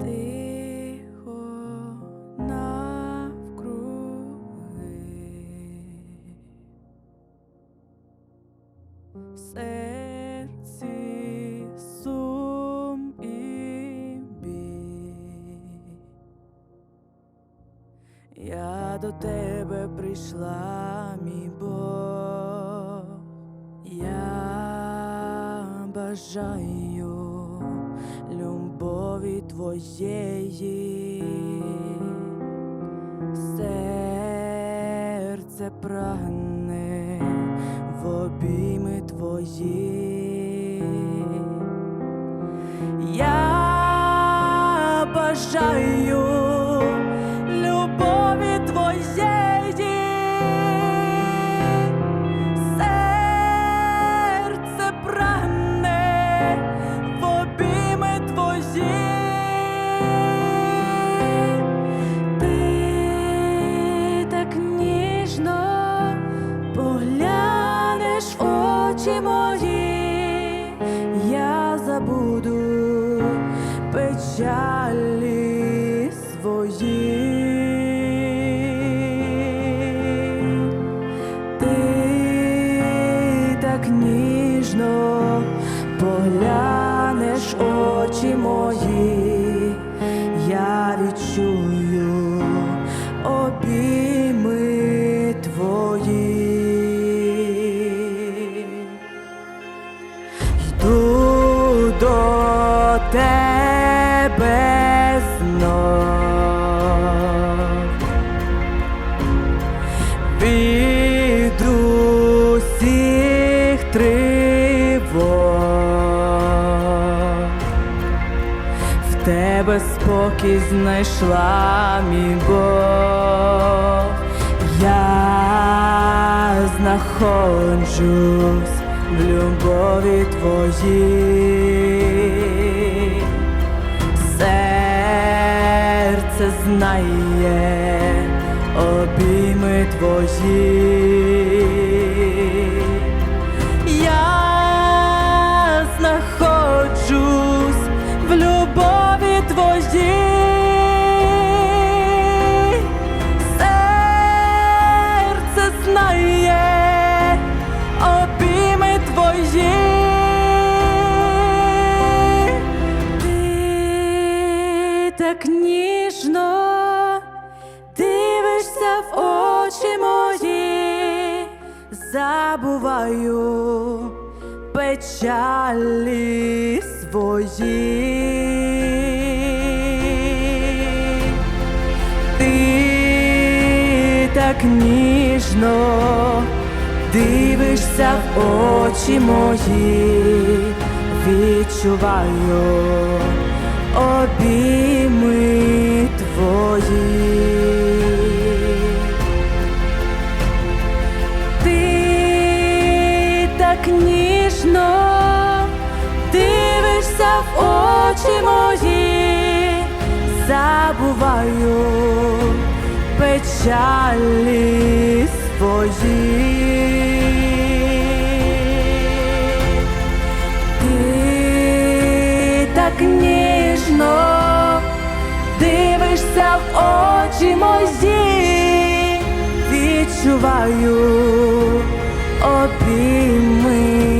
Тихо. В серці сум. Я до тебе прийшла, мій Бог. Я бажаю твоєї, серце прагне в обійми твої. Я бажаю очі мої, я забуду печалі свої. Ти так ніжно поглянеш до тебе знов від усіх тривог. В тебе спокій знайшла мій Бог. Я знаходжусь любові твоїй. Серце знає обійми твої. Я знаходжусь в любові твоїй. Знає так ніжно дивишся в очі мої, забуваю печалі свої. Ти так ніжно дивишся в очі мої, відчуваю обійми твої. Ти так ніжно дивишся в очі мої, забуваю печалі свої. Так ніжно в очі мої, відчуваю обійми